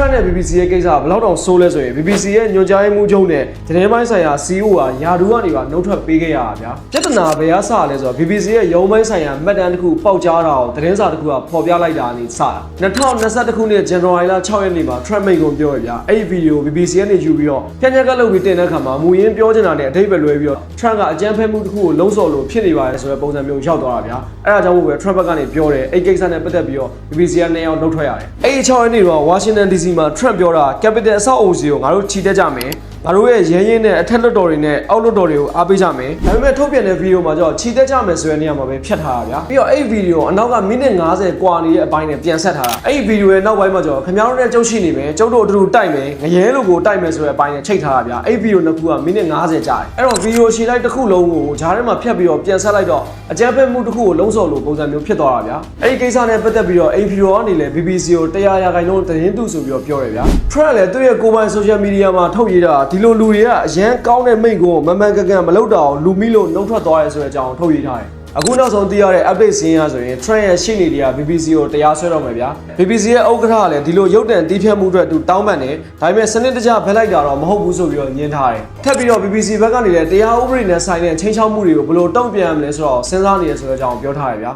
Trump နဲ့ BBC ရဲ့ကိစ္စကဘယ်လောက်တောင်ဆိုးလဲဆိုရင် BBC ရဲ့ညွှန်ကြားရေးမှူးချုပ်နဲ့သတင်းပိုင်းဆိုင်ရာ CEO ကယာဒူကနေပါနှုတ်ထွက်ပေးခဲ့ရတာဗျာပြဿနာဘယ်ကစလဲဆိုတော့ BBC ရဲ့ရုံးပိုင်းဆိုင်ရာမှတ်တမ်းတစ်ခုပေါက်ကြားတာကိုသတင်းစာတစ်ခုကဖော်ပြလိုက်တာနေစတာ2021ခုနှစ်ဇန်နဝါရီလ6ရက်နေ့မှာ Trump မိန့်ခွန်းပြောရဗျာအဲ့ဒီဗီဒီယို BBC ကနေယူပြီးတော့ပြန်ချက်ကလုပ်ပြီးတင်တဲ့အခါမှာမူရင်းပြောချင်တာနဲ့အထိပ္ပယ်လွဲပြီးတော့ Trump ကအကြမ်းဖက်မှုတစ်ခုကိုလုံးစော်လို့ဖြစ်နေပါတယ်ဆိုတဲ့ပုံစံမျိုးရောက်သွားတာဗျာအဲ့ဒါကြောင့်မို့ပဲ Trump ဘက်ကနေပြောတယ်အဲ့ဒီကိစ္စနဲ့ပတ်သက်ပြီးတော့ BBC ကနေအောင်နှုတ်ထွက်ရတယ်အဲ့ဒီ6ရက်နေ့တော့ Washington DC မှာ Trump ပြောတာ Capital အဆောက်အဦစီကိုငါတို့ချီတက်ကြမယ်ငါတို့ရဲ့ရဲရင်နဲ့အထက်လွှတ်တော်တွေနဲ့အောက်လွှတ်တော်တွေကိုအားပေးကြမယ်ဒါပေမဲ့ထုတ်ပြန်တဲ့ဗီဒီယိုမှာကျတော့ချီတက်ကြမယ်ဆိုတဲ့နေရာမှာပဲဖြတ်ထားတာဗျာပြီးတော့အဲ့ဒီဗီဒီယိုအနောက်ကမိနစ်90ကွာနေတဲ့အပိုင်းနဲ့ပြန်ဆက်ထားတာအဲ့ဒီဗီဒီယိုရဲ့နောက်ပိုင်းမှာကျတော့ခင်ဗျားတို့နဲ့ကြုတ်ရှိနေမယ်ကျုပ်တို့အတူတူတိုက်မယ်ငရဲလိုကိုတိုက်မယ်ဆိုတဲ့အပိုင်းနဲ့ချိတ်ထားတာဗျာအဲ့ဒီဗီဒီယိုနှစ်ခုကမိနစ်90ကြာတယ်အဲ့တော့ဗီဒီယိုရှည်လိုက်တစ်ခုလုံးကိုဂျားထဲမှာဖြတ်ပြီးတော့ပြန်ဆက်လိုက်တော့အကြမ်းဖက်မှုတစ်ခုကိုလုံးစော်လို့ပုံစံမျိုးဖြစ်သွားတာဗျာအဲ့ဒီကိစ္စနဲ့ပတ်သက်ပြီးတော့ APO ကနေလည်း BBC ကိုတရားရာခိုင်နှုန်းသတင်းတူဆိုပြီးတော့ပြောတယ်ဗျာ Trump လည်းသူ့ရဲ့ကိုယ်ပိုင် social media မှာထုတ်ရေးတာဒီလိုလူတွေကအရန်ကောင်းတဲ့မိန့်ကိုမမှန်ကန်ကန်မလုပ်တာအောင်လူမိလို့နှုတ်ထွက်သွားရဲဆိုတဲ့အကြောင်းထုတ်ရေးထားတယ်အခုနောက်ဆုံးသိရတဲ့ update စင်းရဆိုရင် Trump ရဲ့ရှေ့နေတွေက BBC ကိုတရားစွဲတော့မယ်ဗျာ BBC ရဲ့ဥက္ကဋ္ဌကလည်းဒီလိုရုပ်တံတီးဖြတ်မှုအတွက်သူတောင်းပန်တယ်ဒါပေမဲ့စနစ်တကျဖက်လိုက်တာတော့မဟုတ်ဘူးဆိုပြီးတော့ညင်းထားတယ်ထပ်ပြီးတော့ BBC ဘက်ကနေလည်းတရားဥပဒေနဲ့ဆိုင်တဲ့ချင်းချောက်မှုတွေကိုဘယ်လိုတုံ့ပြန်ရမလဲဆိုတော့စဉ်းစားနေရဆိုတဲ့အကြောင်းပြောထားရဗျာ